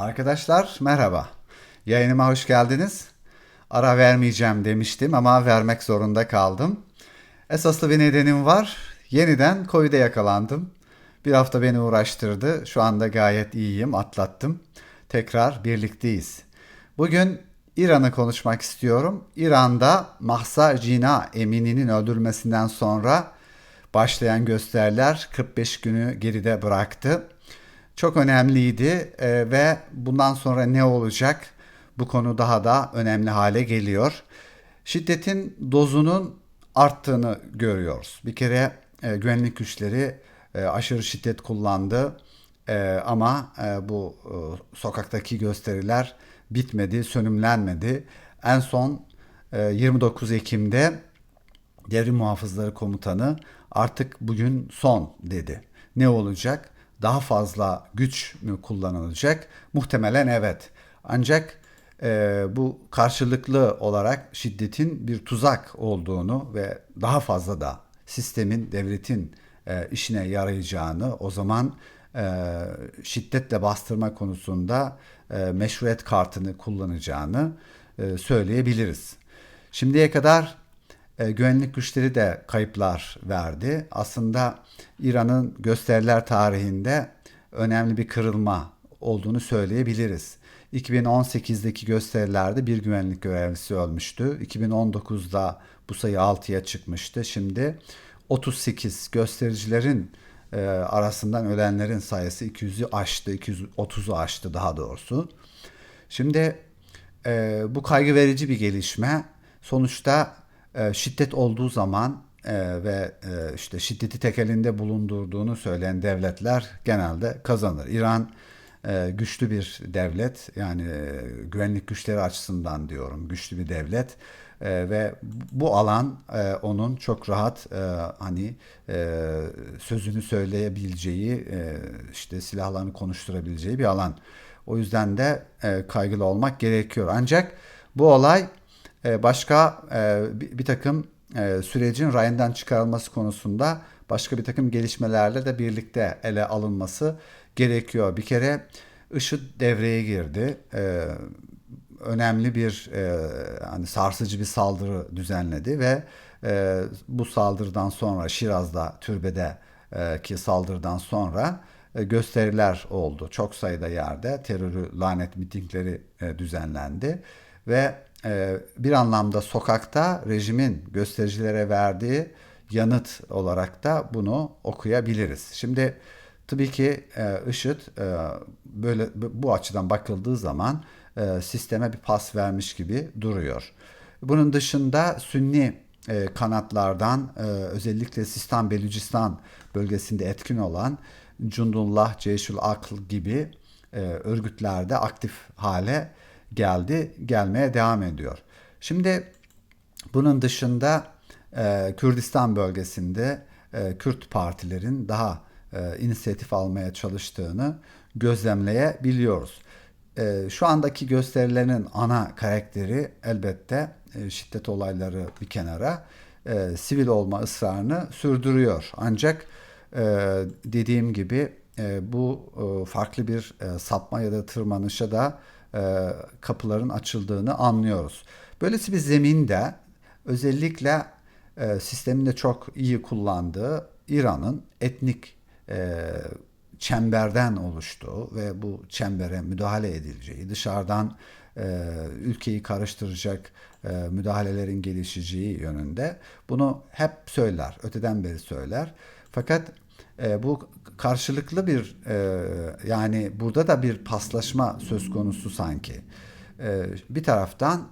Arkadaşlar merhaba. Yayınıma hoş geldiniz. Ara vermeyeceğim demiştim ama vermek zorunda kaldım. Esaslı bir nedenim var. Yeniden Covid'e yakalandım. Bir hafta beni uğraştırdı. Şu anda gayet iyiyim, atlattım. Tekrar birlikteyiz. Bugün İran'ı konuşmak istiyorum. İran'da Mahsa Cina Emini'nin öldürülmesinden sonra başlayan gösteriler 45 günü geride bıraktı. Çok önemliydi e, ve bundan sonra ne olacak? Bu konu daha da önemli hale geliyor. Şiddetin dozunun arttığını görüyoruz. Bir kere e, güvenlik güçleri e, aşırı şiddet kullandı e, ama e, bu e, sokaktaki gösteriler bitmedi, sönümlenmedi. En son e, 29 Ekim'de Devrim Muhafızları Komutanı artık bugün son dedi. Ne olacak? Daha fazla güç mü kullanılacak? Muhtemelen evet. Ancak e, bu karşılıklı olarak şiddetin bir tuzak olduğunu ve daha fazla da sistemin, devletin e, işine yarayacağını o zaman e, şiddetle bastırma konusunda e, meşruiyet kartını kullanacağını e, söyleyebiliriz. Şimdiye kadar e, güvenlik güçleri de kayıplar verdi. Aslında İran'ın gösteriler tarihinde önemli bir kırılma olduğunu söyleyebiliriz. 2018'deki gösterilerde bir güvenlik görevlisi ölmüştü. 2019'da bu sayı 6'ya çıkmıştı. Şimdi 38 göstericilerin e, arasından ölenlerin sayısı 200'ü aştı, 230'u aştı daha doğrusu. Şimdi e, bu kaygı verici bir gelişme. Sonuçta e, şiddet olduğu zaman e, ve e, işte şiddeti tek elinde bulundurduğunu söyleyen devletler genelde kazanır. İran e, güçlü bir devlet yani e, güvenlik güçleri açısından diyorum güçlü bir devlet e, ve bu alan e, onun çok rahat e, hani e, sözünü söyleyebileceği e, işte silahlarını konuşturabileceği bir alan. O yüzden de e, kaygılı olmak gerekiyor. Ancak bu olay başka e, bir, takım e, sürecin rayından çıkarılması konusunda başka bir takım gelişmelerle de birlikte ele alınması gerekiyor. Bir kere IŞİD devreye girdi. E, önemli bir e, hani sarsıcı bir saldırı düzenledi ve bu saldırıdan sonra Şiraz'da türbede ki saldırıdan sonra gösteriler oldu. Çok sayıda yerde terörü lanet mitingleri düzenlendi ve bir anlamda sokakta rejimin göstericilere verdiği yanıt olarak da bunu okuyabiliriz. Şimdi tabii ki e, IŞİD e, böyle bu açıdan bakıldığı zaman e, sisteme bir pas vermiş gibi duruyor. Bunun dışında Sünni kanatlardan özellikle Sistan Belucistan bölgesinde etkin olan Cundullah, Ceyşul Akl gibi örgütlerde aktif hale geldi, gelmeye devam ediyor. Şimdi bunun dışında e, Kürdistan bölgesinde e, Kürt partilerin daha e, inisiyatif almaya çalıştığını gözlemleyebiliyoruz. E, şu andaki gösterilerin ana karakteri elbette e, şiddet olayları bir kenara e, sivil olma ısrarını sürdürüyor. Ancak e, dediğim gibi e, bu e, farklı bir e, sapma ya da tırmanışa da kapıların açıldığını anlıyoruz. Böylesi bir zeminde özellikle e, sisteminde çok iyi kullandığı İran'ın etnik e, çemberden oluştuğu ve bu çembere müdahale edileceği, dışarıdan e, ülkeyi karıştıracak e, müdahalelerin gelişeceği yönünde bunu hep söyler, öteden beri söyler. Fakat e, bu karşılıklı bir e, yani burada da bir paslaşma söz konusu sanki. E, bir taraftan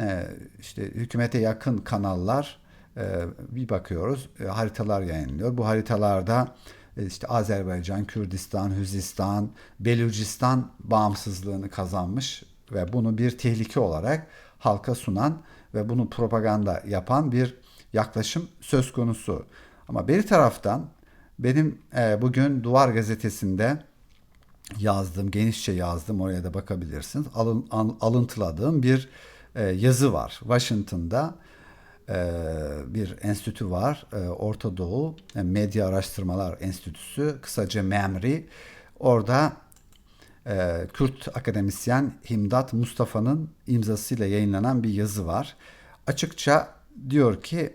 e, işte hükümete yakın kanallar e, bir bakıyoruz e, haritalar yayınlıyor. Bu haritalarda e, işte Azerbaycan, Kürdistan, Hüzistan, Belucistan bağımsızlığını kazanmış ve bunu bir tehlike olarak halka sunan ve bunu propaganda yapan bir yaklaşım söz konusu. Ama bir taraftan benim e, bugün Duvar Gazetesi'nde yazdığım, genişçe yazdım oraya da bakabilirsiniz. Alın, al, alıntıladığım bir e, yazı var. Washington'da e, bir enstitü var. E, Orta Doğu Medya Araştırmalar Enstitüsü, kısaca MEMRI. Orada e, Kürt akademisyen Himdat Mustafa'nın imzasıyla yayınlanan bir yazı var. Açıkça diyor ki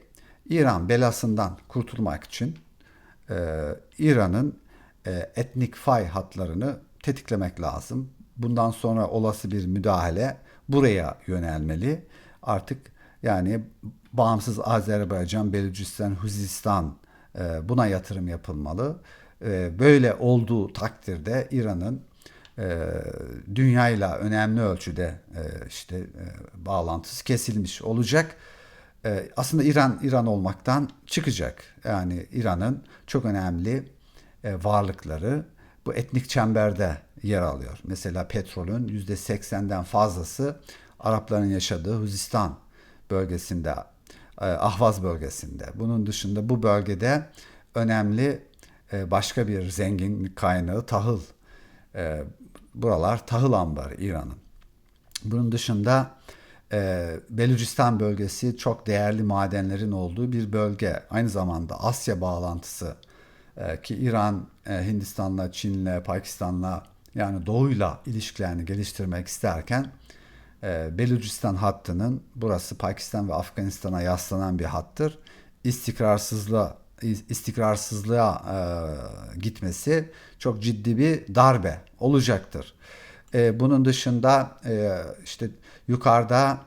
İran belasından kurtulmak için e, İran'ın e, etnik fay hatlarını tetiklemek lazım. Bundan sonra olası bir müdahale buraya yönelmeli. Artık yani bağımsız Azerbaycan, Belucistan, Huzistan e, buna yatırım yapılmalı. E, böyle olduğu takdirde İran'ın e, dünyayla önemli ölçüde e, işte e, bağlantısı kesilmiş olacak. E, aslında İran İran olmaktan çıkacak. Yani İran'ın çok önemli e, varlıkları bu etnik çemberde yer alıyor. Mesela petrolün %80'den fazlası Arapların yaşadığı Huzistan bölgesinde, e, Ahvaz bölgesinde. Bunun dışında bu bölgede önemli başka bir zenginlik kaynağı tahıl. Buralar tahıl ambarı İran'ın. Bunun dışında e, Belucistan bölgesi çok değerli madenlerin olduğu bir bölge. Aynı zamanda Asya bağlantısı e, ki İran e, Hindistan'la, Çin'le, Pakistan'la yani Doğu'yla ilişkilerini geliştirmek isterken e, Belucistan hattının burası Pakistan ve Afganistan'a yaslanan bir hattır. İstikrarsızlığa istikrarsızlığa e, gitmesi çok ciddi bir darbe olacaktır. E, bunun dışında e, işte yukarıda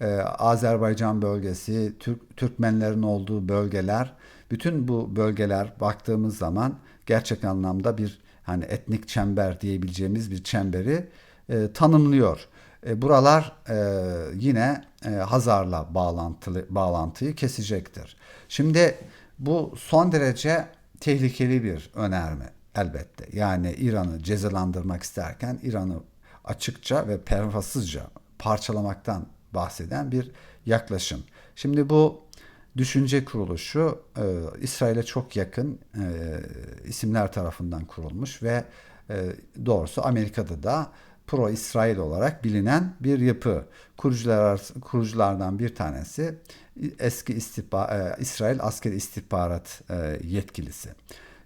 e, Azerbaycan bölgesi, Türk Türkmenlerin olduğu bölgeler, bütün bu bölgeler baktığımız zaman gerçek anlamda bir hani etnik çember diyebileceğimiz bir çemberi e, tanımlıyor. E, buralar e, yine e, Hazar'la bağlantılı bağlantıyı kesecektir. Şimdi bu son derece tehlikeli bir önerme elbette. Yani İran'ı cezalandırmak isterken İran'ı açıkça ve pervasızca parçalamaktan bahseden bir yaklaşım. Şimdi bu düşünce kuruluşu e, İsrail'e çok yakın e, isimler tarafından kurulmuş ve e, doğrusu Amerika'da da pro-İsrail olarak bilinen bir yapı. Kurucular, kuruculardan bir tanesi eski istihba, e, İsrail asker istihbarat e, yetkilisi.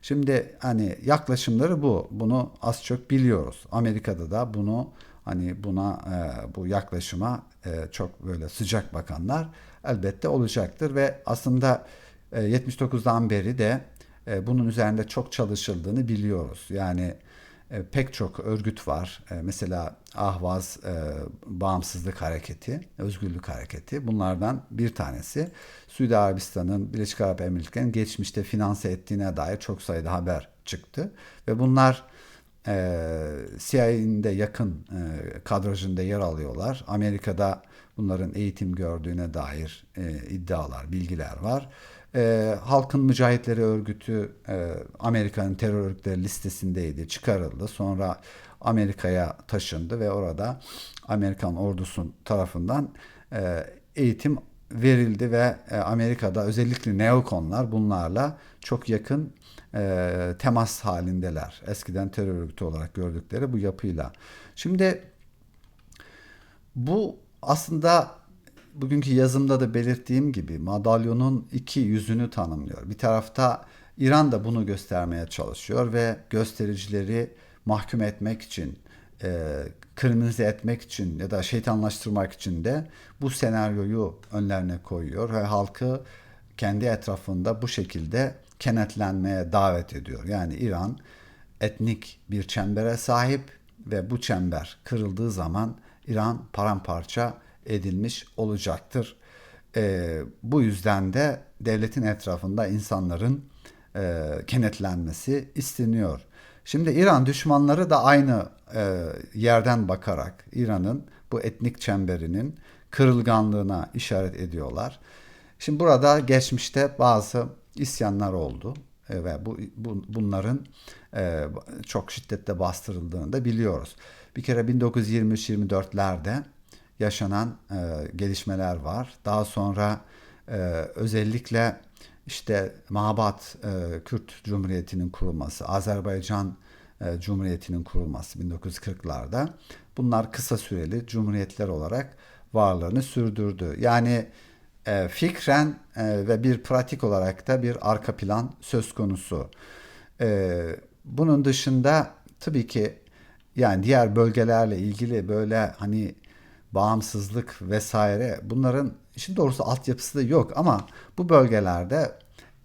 Şimdi hani yaklaşımları bu. Bunu az çok biliyoruz. Amerika'da da bunu hani buna e, bu yaklaşıma e, çok böyle sıcak bakanlar elbette olacaktır ve aslında e, 79'dan beri de e, bunun üzerinde çok çalışıldığını biliyoruz. Yani e, pek çok örgüt var. E, mesela Ahvaz e, Bağımsızlık Hareketi, Özgürlük Hareketi bunlardan bir tanesi. Suudi Arabistan'ın Birleşik Arap Emirlikleri'nin geçmişte finanse ettiğine dair çok sayıda haber çıktı. Ve bunlar CIA'nin de yakın e, kadrajında yer alıyorlar. Amerika'da bunların eğitim gördüğüne dair e, iddialar, bilgiler var. E, Halkın Mücahitleri Örgütü e, Amerika'nın terör örgütleri listesindeydi, çıkarıldı. Sonra Amerika'ya taşındı ve orada Amerikan ordusu tarafından e, eğitim verildi ve e, Amerika'da özellikle neokonlar bunlarla çok yakın e, temas halindeler. Eskiden terör örgütü olarak gördükleri bu yapıyla. Şimdi bu aslında bugünkü yazımda da belirttiğim gibi madalyonun iki yüzünü tanımlıyor. Bir tarafta İran da bunu göstermeye çalışıyor ve göstericileri mahkum etmek için, e, kırmızı etmek için ya da şeytanlaştırmak için de bu senaryoyu önlerine koyuyor ve halkı kendi etrafında bu şekilde kenetlenmeye davet ediyor. Yani İran etnik bir çembere sahip ve bu çember kırıldığı zaman İran paramparça edilmiş olacaktır. E, bu yüzden de devletin etrafında insanların e, kenetlenmesi isteniyor. Şimdi İran düşmanları da aynı e, yerden bakarak İran'ın bu etnik çemberinin kırılganlığına işaret ediyorlar. Şimdi burada geçmişte bazı isyanlar oldu e, ve bu, bu bunların e, çok şiddetle bastırıldığını da biliyoruz. Bir kere 1923-24'lerde yaşanan e, gelişmeler var. Daha sonra e, özellikle işte Mahabat e, Kürt Cumhuriyeti'nin kurulması, Azerbaycan e, Cumhuriyeti'nin kurulması 1940'larda bunlar kısa süreli cumhuriyetler olarak varlığını sürdürdü. Yani e, fikren e, ve bir pratik olarak da bir arka plan söz konusu. E, bunun dışında tabii ki Yani diğer bölgelerle ilgili böyle hani bağımsızlık vesaire bunların işin doğrusu altyapısı da yok ama bu bölgelerde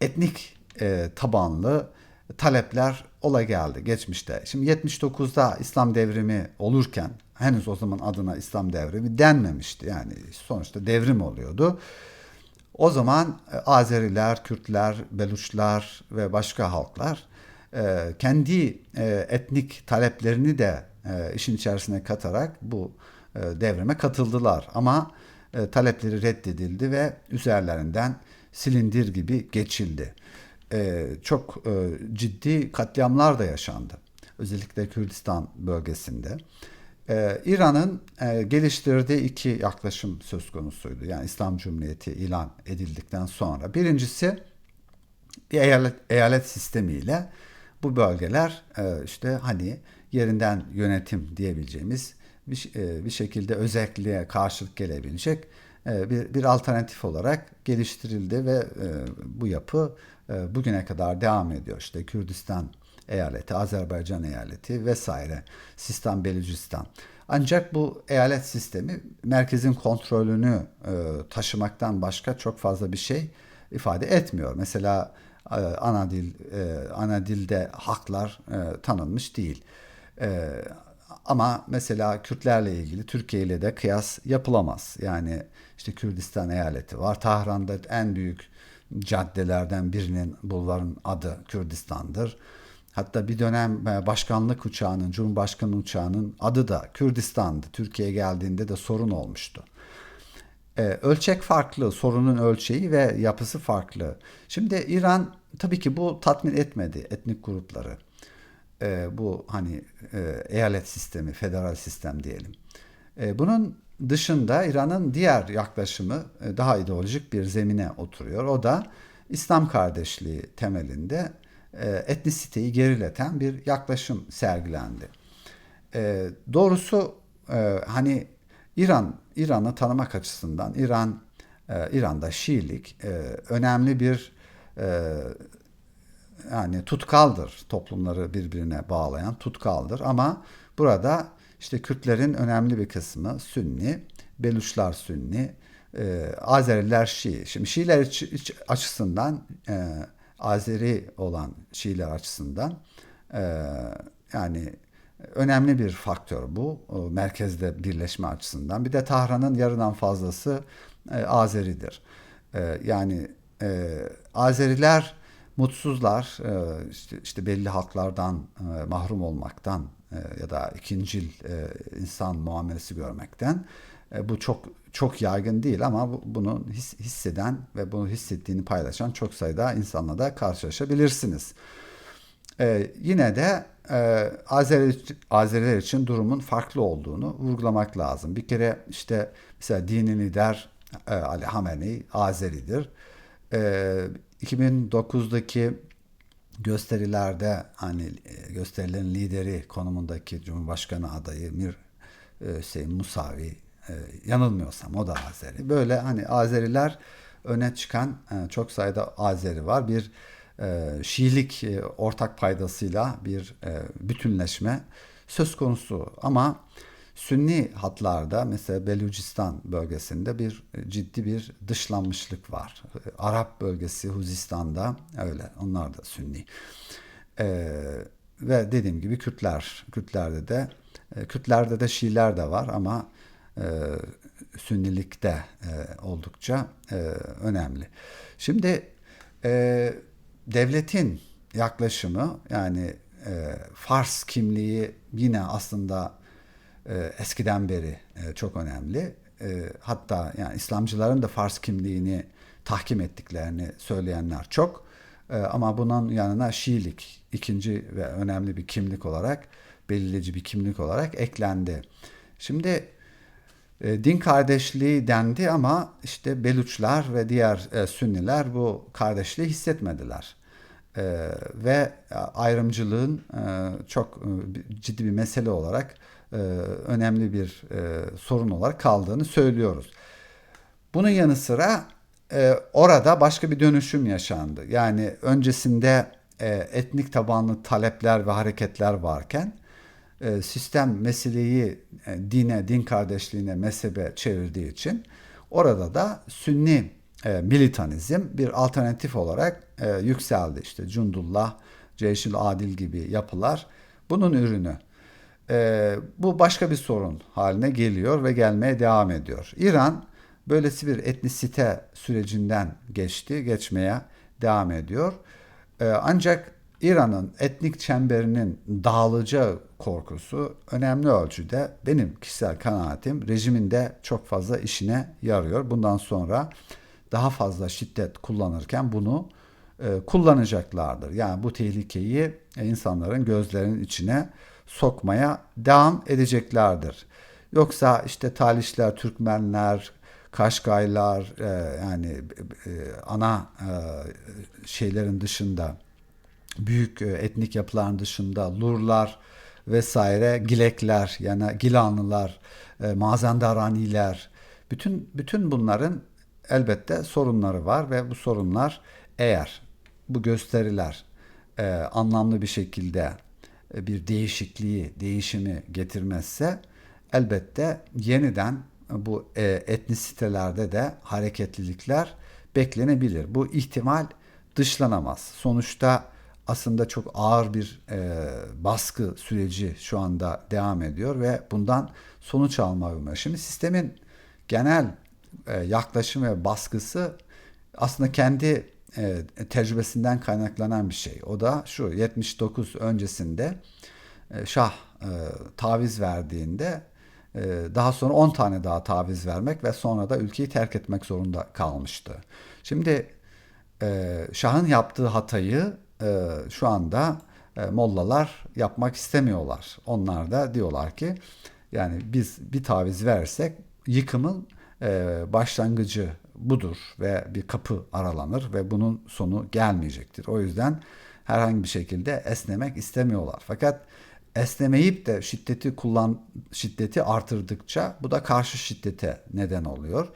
etnik e, tabanlı talepler ola geldi geçmişte. Şimdi 79'da İslam devrimi olurken henüz o zaman adına İslam devrimi denmemişti. Yani sonuçta devrim oluyordu. O zaman e, Azeriler, Kürtler, Beluçlar ve başka halklar e, kendi e, etnik taleplerini de işin içerisine katarak bu devrime katıldılar. Ama talepleri reddedildi ve üzerlerinden silindir gibi geçildi. Çok ciddi katliamlar da yaşandı. Özellikle Kürdistan bölgesinde. Ee, İran'ın e, geliştirdiği iki yaklaşım söz konusuydu. Yani İslam Cumhuriyeti ilan edildikten sonra. Birincisi bir eyalet, eyalet sistemiyle bu bölgeler e, işte hani yerinden yönetim diyebileceğimiz bir, e, bir şekilde özelliğe karşılık gelebilecek e, bir, bir alternatif olarak geliştirildi ve e, bu yapı bugüne kadar devam ediyor. İşte Kürdistan eyaleti, Azerbaycan eyaleti vesaire, Sistan, Belucistan. Ancak bu eyalet sistemi merkezin kontrolünü taşımaktan başka çok fazla bir şey ifade etmiyor. Mesela ana dil ana dilde haklar tanınmış değil. Ama mesela Kürtlerle ilgili Türkiye ile de kıyas yapılamaz. Yani işte Kürdistan eyaleti var. Tahran'da en büyük caddelerden birinin bulvarın adı Kürdistan'dır. Hatta bir dönem e, başkanlık uçağının, Cumhurbaşkanı uçağının adı da Kürdistan'dı. Türkiye'ye geldiğinde de sorun olmuştu. Ee, ölçek farklı, sorunun ölçeği ve yapısı farklı. Şimdi İran tabii ki bu tatmin etmedi etnik grupları. Ee, bu hani e, eyalet sistemi, federal sistem diyelim. Ee, bunun dışında İran'ın diğer yaklaşımı e, daha ideolojik bir zemine oturuyor. O da İslam kardeşliği temelinde e, etnisiteyi gerileten bir yaklaşım sergilendi. E, doğrusu e, hani İran İran'ı tanımak açısından İran e, İran'da Şiilik e, önemli bir e, yani tutkaldır toplumları birbirine bağlayan tutkaldır ama burada işte Kürtlerin önemli bir kısmı Sünni, Beluşlar Sünni, e, Azeriler Şii. Şimdi Şiiler açısından e, Azeri olan Şiiler açısından e, yani önemli bir faktör bu merkezde birleşme açısından. Bir de Tahran'ın yarıdan fazlası e, Azeridir. E, yani e, Azeriler mutsuzlar e, işte, işte belli halklardan e, mahrum olmaktan e, ya da ikincil insan muamelesi görmekten bu çok çok yaygın değil ama bunu his, hisseden ve bunu hissettiğini paylaşan çok sayıda insanla da karşılaşabilirsiniz. Ee, yine de e, Azeri, Azeriler için durumun farklı olduğunu vurgulamak lazım. Bir kere işte mesela dini lider e, Ali Hamenei Azeridir. E, 2009'daki gösterilerde hani e, gösterilerin lideri konumundaki Cumhurbaşkanı adayı Mir e, Hüseyin Musavi e, yanılmıyorsam o da Azeri. Böyle hani Azeriler öne çıkan çok sayıda Azeri var. Bir Şiilik ortak paydasıyla bir bütünleşme söz konusu ama Sünni hatlarda mesela Belucistan bölgesinde bir e, ciddi bir dışlanmışlık var. E, Arap bölgesi Huzistan'da öyle. Onlar da Sünni. E, ve dediğim gibi Kürtler, Kürtlerde de e, Kürtlerde de Şiiler de var ama e, Sünnilikte e, oldukça e, önemli. Şimdi e, devletin yaklaşımı yani e, Fars kimliği yine aslında eskiden beri e, çok önemli. E, hatta yani İslamcıların da Fars kimliğini tahkim ettiklerini söyleyenler çok. E, ama bunun yanına Şiilik ikinci ve önemli bir kimlik olarak belirleyici bir kimlik olarak eklendi. Şimdi e, din kardeşliği dendi ama işte Beluçlar ve diğer e, Sünniler bu kardeşliği hissetmediler. Ve ayrımcılığın çok ciddi bir mesele olarak e, önemli bir e, sorun olarak kaldığını söylüyoruz. Bunun yanı sıra e, orada başka bir dönüşüm yaşandı. Yani öncesinde etnik tabanlı talepler ve hareketler varken sistem meseleyi dine, din kardeşliğine, mezhebe çevirdiği için orada da Sünni militanizm bir alternatif olarak yükseldi. İşte Cundullah, Ceyşil Adil gibi yapılar bunun ürünü. E, bu başka bir sorun haline geliyor ve gelmeye devam ediyor. İran böylesi bir etnisite sürecinden geçti, geçmeye devam ediyor. E, ancak İran'ın etnik çemberinin dağılacağı korkusu önemli ölçüde benim kişisel kanaatim rejiminde çok fazla işine yarıyor. Bundan sonra daha fazla şiddet kullanırken bunu e, kullanacaklardır. Yani bu tehlikeyi insanların gözlerinin içine sokmaya devam edeceklerdir. Yoksa işte Talişler, Türkmenler, Kaşgaylar e, yani e, ana e, şeylerin dışında büyük e, etnik yapıların dışında Lurlar vesaire Gilekler yani Gilanlılar, e, Mazandaraniler bütün bütün bunların elbette sorunları var ve bu sorunlar eğer bu gösteriler e, anlamlı bir şekilde bir değişikliği, değişimi getirmezse elbette yeniden bu e, etnisitelerde de hareketlilikler beklenebilir. Bu ihtimal dışlanamaz. Sonuçta aslında çok ağır bir e, baskı süreci şu anda devam ediyor ve bundan sonuç alma yolunda. Şimdi sistemin genel e, yaklaşım ve baskısı aslında kendi e, tecrübesinden kaynaklanan bir şey. O da şu 79 öncesinde e, Şah e, taviz verdiğinde e, daha sonra 10 tane daha taviz vermek ve sonra da ülkeyi terk etmek zorunda kalmıştı. Şimdi e, Şah'ın yaptığı hatayı e, şu anda e, mollalar yapmak istemiyorlar. Onlar da diyorlar ki yani biz bir taviz versek yıkımın e, başlangıcı budur ve bir kapı aralanır ve bunun sonu gelmeyecektir. O yüzden herhangi bir şekilde esnemek istemiyorlar. Fakat esnemeyip de şiddeti kullan şiddeti artırdıkça bu da karşı şiddete neden oluyor.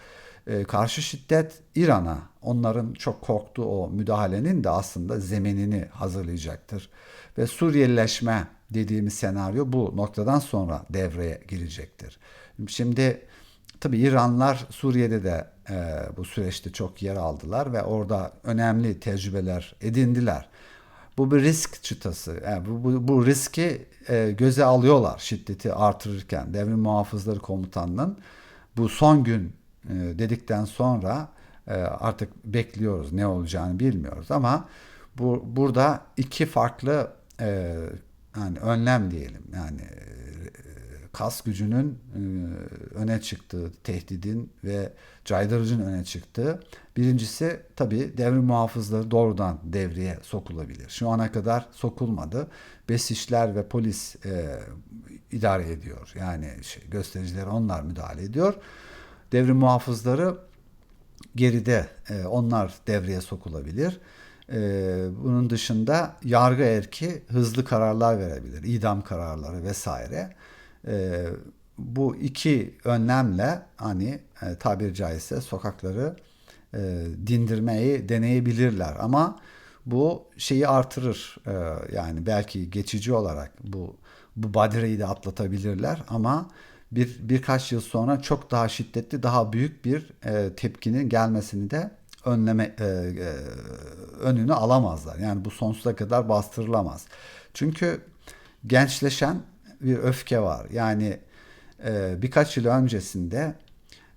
Ee, karşı şiddet İran'a onların çok korktuğu o müdahalenin de aslında zeminini hazırlayacaktır. Ve Suriyelileşme dediğimiz senaryo bu noktadan sonra devreye girecektir. Şimdi tabi İranlar Suriye'de de bu süreçte çok yer aldılar ve orada önemli tecrübeler edindiler. Bu bir risk çıtası. Yani bu, bu, bu riski e, göze alıyorlar şiddeti artırırken. Devrim Muhafızları Komutanı'nın bu son gün e, dedikten sonra e, artık bekliyoruz ne olacağını bilmiyoruz ama bu burada iki farklı e, yani önlem diyelim yani kas gücünün öne çıktığı, tehdidin ve caydırıcının öne çıktığı. Birincisi tabii devrim muhafızları doğrudan devreye sokulabilir. Şu ana kadar sokulmadı. Besişler ve polis e, idare ediyor. Yani şey, göstericiler onlar müdahale ediyor. Devrim muhafızları geride e, onlar devreye sokulabilir. E, bunun dışında yargı erki hızlı kararlar verebilir. idam kararları vesaire. E, bu iki önlemle hani e, tabiri caizse sokakları e, dindirmeyi deneyebilirler. Ama bu şeyi artırır. E, yani belki geçici olarak bu bu badireyi de atlatabilirler ama bir birkaç yıl sonra çok daha şiddetli, daha büyük bir e, tepkinin gelmesini de önleme e, e, önünü alamazlar. Yani bu sonsuza kadar bastırılamaz. Çünkü gençleşen bir öfke var. Yani e, birkaç yıl öncesinde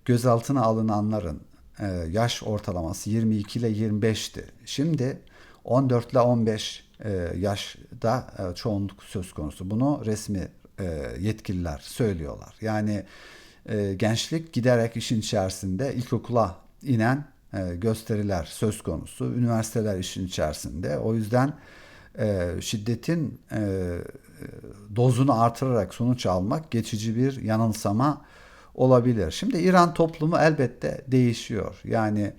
gözaltına alınanların e, yaş ortalaması 22 ile 25'ti. Şimdi 14 ile 15 e, yaşta e, çoğunluk söz konusu. Bunu resmi e, yetkililer söylüyorlar. Yani e, gençlik giderek işin içerisinde ilkokula inen e, gösteriler söz konusu. Üniversiteler işin içerisinde. O yüzden e, şiddetin e, dozunu artırarak sonuç almak geçici bir yanılsama olabilir. Şimdi İran toplumu elbette değişiyor. Yani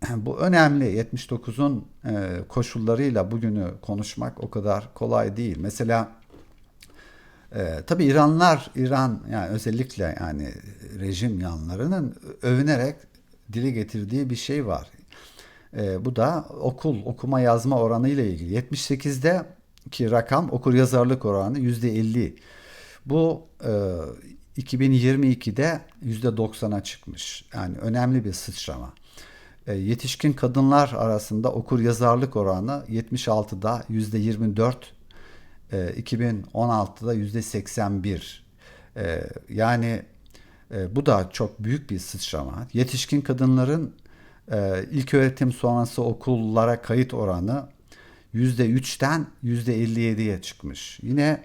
bu önemli. 79'un e, koşullarıyla bugünü konuşmak o kadar kolay değil. Mesela e, tabii İranlar, İran yani özellikle yani rejim yanlarının övünerek dile getirdiği bir şey var. E, bu da okul, okuma yazma oranı ile ilgili. 78'de ki rakam okur yazarlık oranı %50. Bu e, 2022'de %90'a çıkmış. Yani önemli bir sıçrama. E, yetişkin kadınlar arasında okur yazarlık oranı 76'da %24, e, 2016'da %81. E, yani e, bu da çok büyük bir sıçrama. Yetişkin kadınların e, ilk öğretim sonrası okullara kayıt oranı %3'ten %57'ye çıkmış. Yine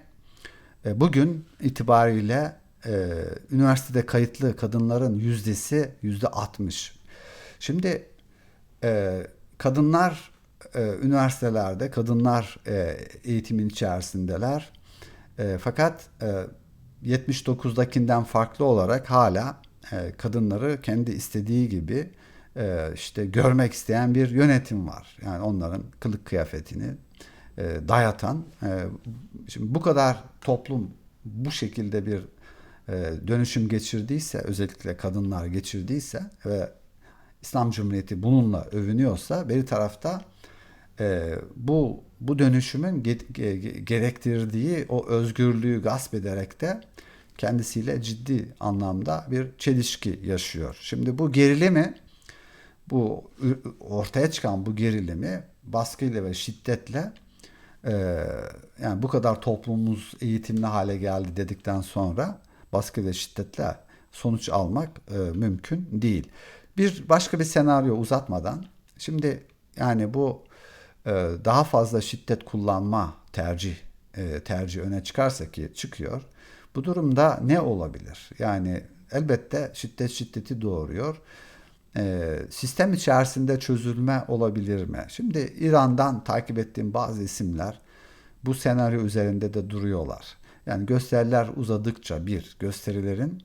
e, bugün itibariyle e, üniversitede kayıtlı kadınların yüzdesi %60. Şimdi e, kadınlar üniversitelerde, kadınlar eğitimin içerisindeler. Fakat e, 79'dakinden farklı olarak hala kadınları kendi istediği gibi işte görmek isteyen bir yönetim var. Yani onların kılık kıyafetini e, dayatan. E, şimdi bu kadar toplum bu şekilde bir e, dönüşüm geçirdiyse, özellikle kadınlar geçirdiyse ve İslam Cumhuriyeti bununla övünüyorsa bir tarafta e, bu bu dönüşümün ge, ge, gerektirdiği o özgürlüğü gasp ederek de kendisiyle ciddi anlamda bir çelişki yaşıyor. Şimdi bu gerilimi bu ortaya çıkan bu gerilimi baskıyla ve şiddetle e, yani bu kadar toplumumuz eğitimli hale geldi dedikten sonra baskı ve şiddetle sonuç almak e, mümkün değil. Bir başka bir senaryo uzatmadan şimdi yani bu e, daha fazla şiddet kullanma tercih e, tercih öne çıkarsa ki çıkıyor. Bu durumda ne olabilir? Yani elbette şiddet şiddeti doğuruyor. E, sistem içerisinde çözülme olabilir mi? Şimdi İran'dan takip ettiğim bazı isimler bu senaryo üzerinde de duruyorlar. Yani gösteriler uzadıkça bir gösterilerin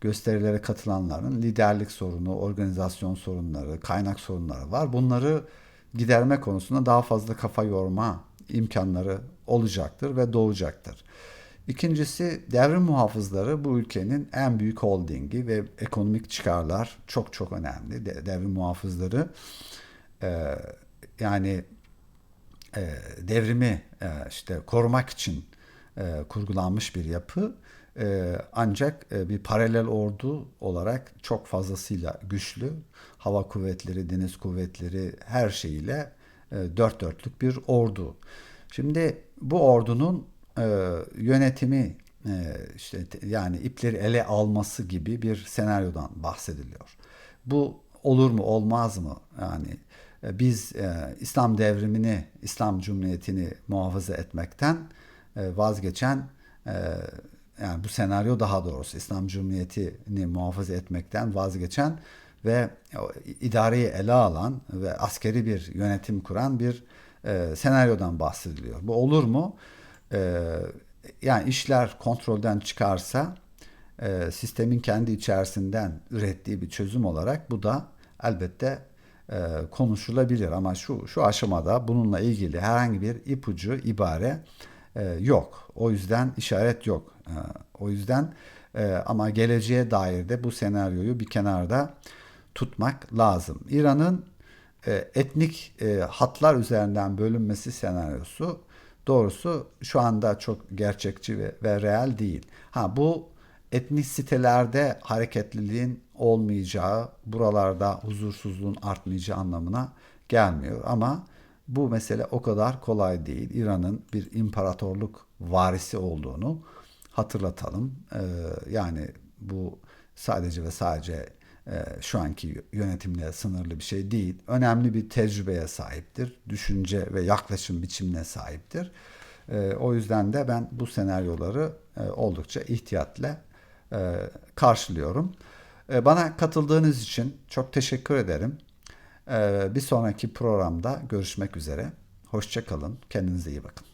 gösterilere katılanların liderlik sorunu, organizasyon sorunları, kaynak sorunları var. Bunları giderme konusunda daha fazla kafa yorma imkanları olacaktır ve doğacaktır. İkincisi devrim muhafızları bu ülkenin en büyük holdingi ve ekonomik çıkarlar çok çok önemli. Devrim muhafızları e, yani e, devrimi e, işte korumak için e, kurgulanmış bir yapı. E, ancak e, bir paralel ordu olarak çok fazlasıyla güçlü. Hava kuvvetleri, deniz kuvvetleri her şeyiyle e, dört dörtlük bir ordu. Şimdi bu ordunun e, yönetimi e, işte yani ipleri ele alması gibi bir senaryodan bahsediliyor. Bu olur mu olmaz mı? Yani e, biz e, İslam devrimini, İslam Cumhuriyeti'ni muhafaza etmekten e, vazgeçen e, yani bu senaryo daha doğrusu İslam Cumhuriyeti'ni muhafaza etmekten vazgeçen ve idareyi ele alan ve askeri bir yönetim kuran bir e, senaryodan bahsediliyor. Bu olur mu? E, yani işler kontrolden çıkarsa e, sistemin kendi içerisinden ürettiği bir çözüm olarak bu da elbette e, konuşulabilir ama şu şu aşamada bununla ilgili herhangi bir ipucu ibare e, yok. O yüzden işaret yok. E, o yüzden e, ama geleceğe dair de bu senaryoyu bir kenarda tutmak lazım. İran'ın e, etnik e, hatlar üzerinden bölünmesi senaryosu doğrusu şu anda çok gerçekçi ve, ve real değil. Ha bu etnik sitelerde hareketliliğin olmayacağı, buralarda huzursuzluğun artmayacağı anlamına gelmiyor. Ama bu mesele o kadar kolay değil. İran'ın bir imparatorluk varisi olduğunu hatırlatalım. Ee, yani bu sadece ve sadece şu anki yönetimle sınırlı bir şey değil. Önemli bir tecrübeye sahiptir. Düşünce ve yaklaşım biçimine sahiptir. E, o yüzden de ben bu senaryoları e, oldukça ihtiyatla e, karşılıyorum. E, bana katıldığınız için çok teşekkür ederim. Bir sonraki programda görüşmek üzere. Hoşçakalın. Kendinize iyi bakın.